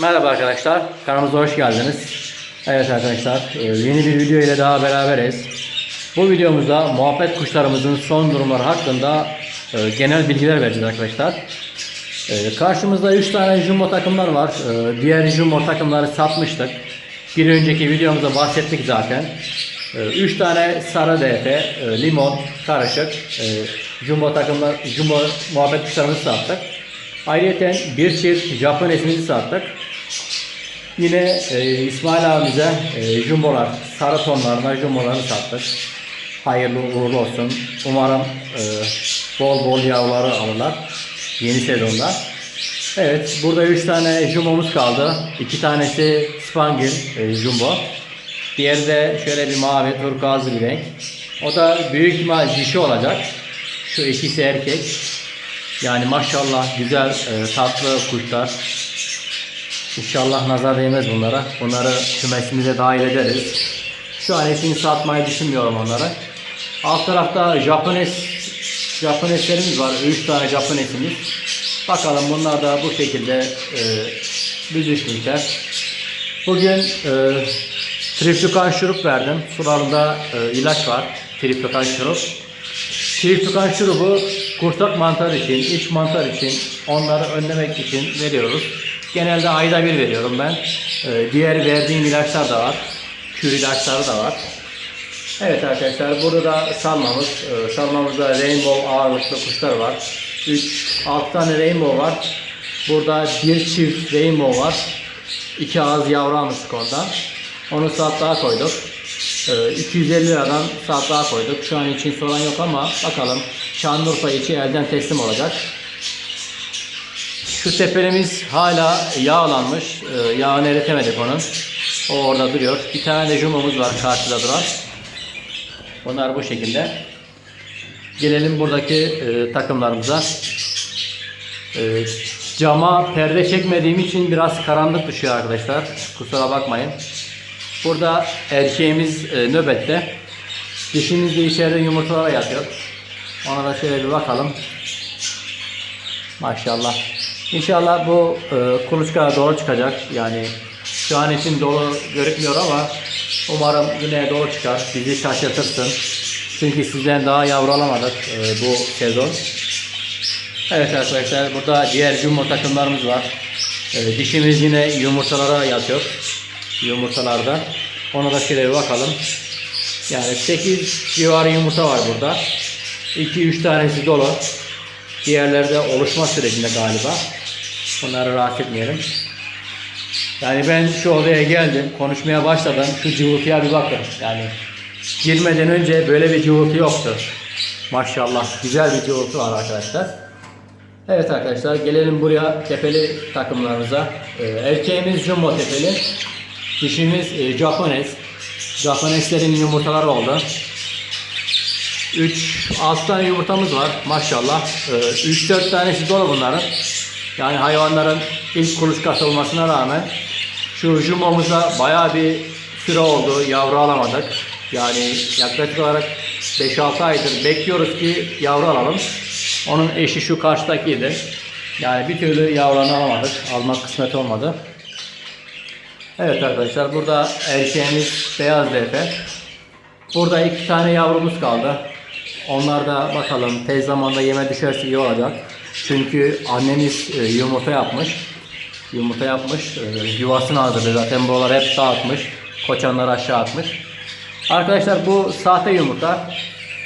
Merhaba arkadaşlar, kanalımıza hoş geldiniz. Evet arkadaşlar, e, yeni bir video ile daha beraberiz. Bu videomuzda muhabbet kuşlarımızın son durumları hakkında e, genel bilgiler vereceğiz arkadaşlar. E, Karşımızda 3 tane jumbo takımlar var. Diğer jumbo takımları satmıştık. Bir önceki videomuzda bahsettik zaten. 3 tane sarı DF, limon, karışık jumbo takımlar, jumbo muhabbet kuşlarımızı sattık. Ayrıca bir çift Japonesimizi sattık. Yine e, İsmail abimize e, jumbolar, sarı tonlarına jumboları sattık. Hayırlı uğurlu olsun. Umarım e, bol bol yavruları alırlar yeni sezonda. Evet, burada 3 tane jumbomuz kaldı. 2 tanesi Spangil e, jumbo. Diğeri de şöyle bir mavi turkuazlı bir renk. O da büyük ihtimal dişi olacak. Şu ikisi erkek. Yani maşallah güzel e, tatlı kuşlar. İnşallah nazar değmez bunlara. Bunları kümesimize dahil ederiz. Şu an hepsini satmayı düşünmüyorum onları. Alt tarafta Japones Japoneslerimiz var. 3 tane Japonesimiz. Bakalım bunlar da bu şekilde e, büzüşmüşler. Bugün e, triptokan şurup verdim. Sularında e, ilaç var. Triptokan şurup. Triptokan şurubu kursak mantar için, iç mantar için, onları önlemek için veriyoruz. Genelde ayda bir veriyorum ben. Ee, diğer verdiğim ilaçlar da var. Kür ilaçları da var. Evet arkadaşlar burada da salmamız. Ee, salmamızda rainbow ağırlıklı kuşlar var. 3 6 tane rainbow var. Burada bir çift rainbow var. İki ağız yavru almıştık ondan. Onu satlığa koyduk. Ee, 250 liradan satlığa koyduk. Şu an için soran yok ama bakalım Şanlıurfa içi elden teslim olacak. Şu tepelimiz hala yağlanmış. Ee, yağını eritemedik onun. O orada duruyor. Bir tane de jumomuz var karşıda duran. Bunlar bu şekilde. Gelelim buradaki e, takımlarımıza. E, cama perde çekmediğim için biraz karanlık düşüyor arkadaşlar. Kusura bakmayın. Burada erkeğimiz e, nöbette. Dişimiz de içeride yumurtalara yatıyor. Ona da şöyle bir bakalım. Maşallah. İnşallah bu e, kuluçka doğru çıkacak. Yani şu an için dolu görünmüyor ama umarım yine doğru çıkar. Bizi şaşırtırsın. Çünkü sizden daha yavru alamadık e, bu sezon. Evet arkadaşlar burada diğer jumbo takımlarımız var. E, dişimiz yine yumurtalara yatıyor. Yumurtalarda. Ona da şöyle bir bakalım. Yani 8 civarı yumurta var burada. 2-3 tanesi dolu. Diğerleri de oluşma sürecinde galiba. Bunları rahatsız etmeyelim. Yani ben şu odaya geldim, konuşmaya başladım. Şu cıvıltıya bir bakın. Yani girmeden önce böyle bir cıvıltı yoktu. Maşallah güzel bir cıvıltı var arkadaşlar. Evet arkadaşlar gelelim buraya tepeli takımlarımıza. Ee, erkeğimiz jumbo tepeli. Dişimiz e, Japones. Japoneslerin yumurtaları oldu. 3 6 tane yumurtamız var maşallah. 3-4 tanesi dolu bunların. Yani hayvanların ilk kuluçkası olmasına rağmen şu jumbomuza bayağı bir süre oldu. Yavru alamadık. Yani yaklaşık olarak 5-6 aydır bekliyoruz ki yavru alalım. Onun eşi şu karşıdakiydi. Yani bir türlü yavrularını alamadık. Almak kısmet olmadı. Evet arkadaşlar burada erkeğimiz beyaz defe. Burada iki tane yavrumuz kaldı. Onlar da bakalım tez zamanda yeme düşerse iyi olacak. Çünkü annemiz e, yumurta yapmış. Yumurta yapmış. E, yuvasını hazırladı. Zaten buralar hep dağıtmış. Koçanları aşağı atmış. Arkadaşlar bu sahte yumurta.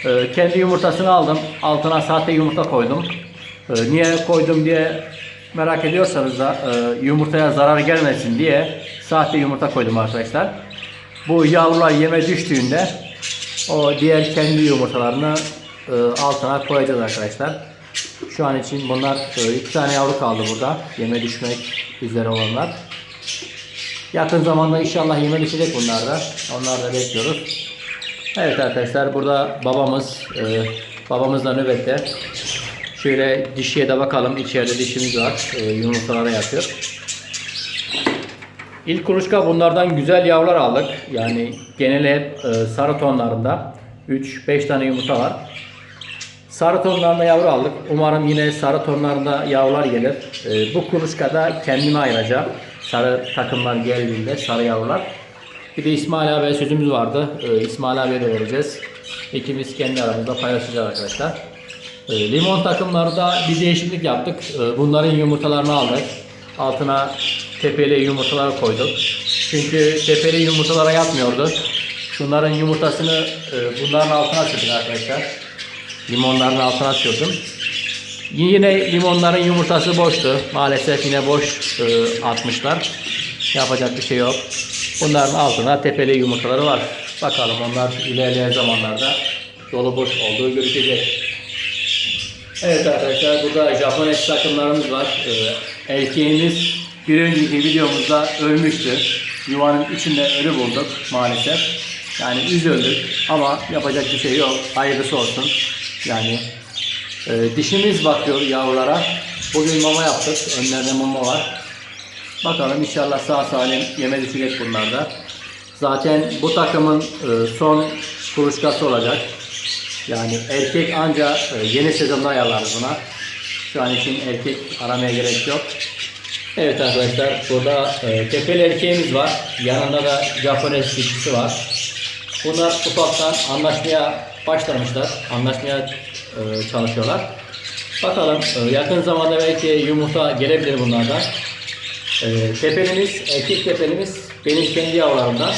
E, kendi yumurtasını aldım. Altına sahte yumurta koydum. E, niye koydum diye merak ediyorsanız da e, yumurtaya zarar gelmesin diye sahte yumurta koydum arkadaşlar. Bu yavrular yeme düştüğünde o diğer kendi yumurtalarını e, altına koyacağız arkadaşlar. Şu an için bunlar e, iki tane yavru kaldı burada. Yeme düşmek üzere olanlar. Yakın zamanda inşallah yeme düşecek bunlar da. Onlar da bekliyoruz. Evet arkadaşlar burada babamız e, babamız nöbette. Şöyle dişiye de bakalım. İçeride dişimiz var. E, yumurtalara yatıyor. İlk kuluçka bunlardan güzel yavrular aldık. Yani geneli hep e, sarı tonlarında. 3-5 tane yumurta var. Sarı tonlarında yavru aldık. Umarım yine sarı tonlarında yavrular gelir. Ee, bu kuluçkada kendime ayıracağım. Sarı takımlar geldiğinde sarı yavrular. Bir de İsmail abiye sözümüz vardı. Ee, İsmail abiye de vereceğiz. İkimiz kendi aramızda paylaşacağız arkadaşlar. Ee, limon takımlarda bir değişiklik yaptık. Ee, bunların yumurtalarını aldık. Altına tepeli yumurtalar koyduk. Çünkü tepeli yumurtalara yatmıyordu. Şunların yumurtasını e, bunların altına sürdük arkadaşlar. Limonların altına sürdüm. Yine limonların yumurtası boştu. Maalesef yine boş e, atmışlar. Yapacak bir şey yok. Bunların altına tepeli yumurtaları var. Bakalım onlar ilerleyen zamanlarda dolu boş olduğu görüşecek. Evet arkadaşlar burada Japones takımlarımız var. Ee, erkeğimiz bir önceki videomuzda ölmüştü. Yuvanın içinde ölü bulduk maalesef. Yani üzüldük ama yapacak bir şey yok. Hayırlısı olsun. Yani e, dişimiz bakıyor yavrulara. Bugün mama yaptık. Önlerinde mama var. Bakalım inşallah sağ salim yeme düşecek bunlar da. Zaten bu takımın e, son kuluçkası olacak. Yani erkek anca e, yeni sezonda ayarlarız buna. Şu an için erkek aramaya gerek yok. Evet arkadaşlar burada e, tepeli erkeğimiz var. Yanında da Japones dişisi var. Bunlar ufaktan anlaşmaya başlamışlar. Anlaşmaya e, çalışıyorlar. Bakalım e, yakın zamanda belki yumurta gelebilir bunlardan. E, tepelimiz, erkek tepelimiz benim kendi yavrularımdan.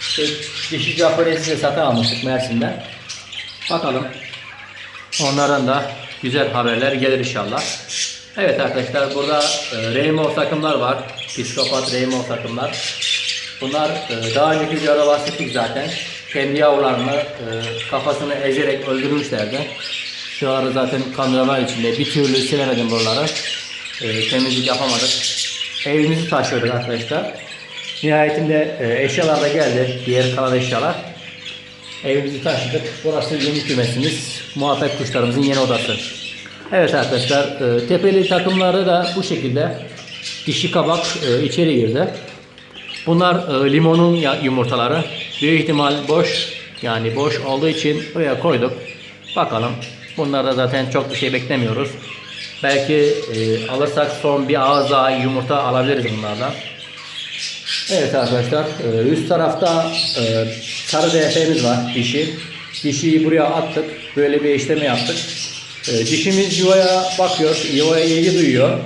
İşte dişi Japones'i satın almıştık Mersin'den. Bakalım. Onlardan da güzel haberler gelir inşallah. Evet arkadaşlar burada e, Rainbow takımlar var. Psikopat Rainbow takımlar. Bunlar e, daha önceki videoda bahsettik zaten. Kendi yavrularını e, kafasını ezerek öldürmüşlerdi. Şu ara zaten kameralar içinde bir türlü silemedim buraları. E, temizlik yapamadık. Evimizi taşıyorduk arkadaşlar. Nihayetinde e, eşyalar da geldi. Diğer kalan eşyalar. Evimizi taşıdık. Burası yeni kümesimiz. Muhabbet kuşlarımızın yeni odası. Evet arkadaşlar e, tepeli takımları da bu şekilde dişi kabak e, içeri girdi. Bunlar e, limonun yumurtaları. Büyük ihtimal boş. Yani boş olduğu için buraya koyduk. Bakalım. Bunlarda zaten çok bir şey beklemiyoruz. Belki e, alırsak son bir ağız daha yumurta alabiliriz bunlardan. Evet arkadaşlar e, üst tarafta e, sarı DF'miz var dişi. Dişiyi buraya attık. Böyle bir işlemi yaptık. E, Dişimiz yuvaya bakıyor. Yuvaya ilgi duyuyor.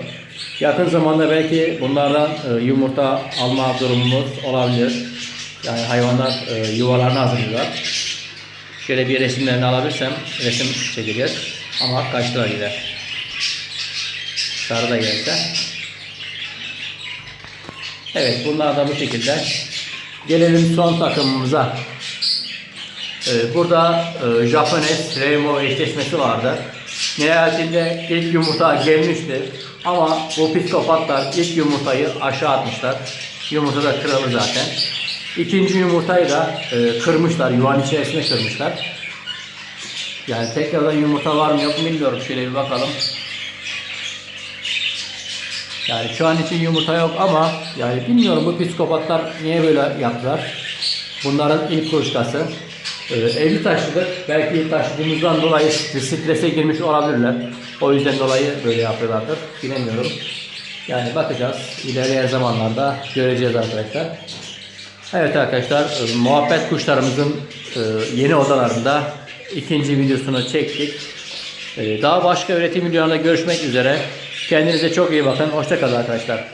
Yakın zamanda belki bunlardan e, yumurta alma durumumuz olabilir. Yani hayvanlar e, yuvalarını hazırlıyorlar. Şöyle bir resimlerini alabilirsem resim çekeceğiz. Ama kaçtılar yine. Sarı da gelse. Evet bunlar da bu şekilde. Gelelim son takımımıza. Ee, burada e, Japones Rainbow eşleşmesi vardı. Nihayetinde ilk yumurta gelmişti. Ama bu psikopatlar ilk yumurtayı aşağı atmışlar. Yumurta da kırıldı zaten. İkinci yumurtayı da e, kırmışlar. Yuvanın içerisine kırmışlar. Yani tekrardan yumurta var mı yok mu bilmiyorum. Şöyle bir bakalım. Yani şu an için yumurta yok ama yani bilmiyorum bu psikopatlar niye böyle yaptılar. Bunların ilk kuluçkası. Ee, evli taşıdık. Belki taşıdığımızdan dolayı strese girmiş olabilirler. O yüzden dolayı böyle yapıyorlardır. Bilemiyorum. Yani bakacağız. İlerleyen zamanlarda göreceğiz arkadaşlar. Evet arkadaşlar e, muhabbet kuşlarımızın e, yeni odalarında ikinci videosunu çektik. E, Daha başka üretim videolarında görüşmek üzere. Kendinize çok iyi bakın. Hoşçakalın arkadaşlar.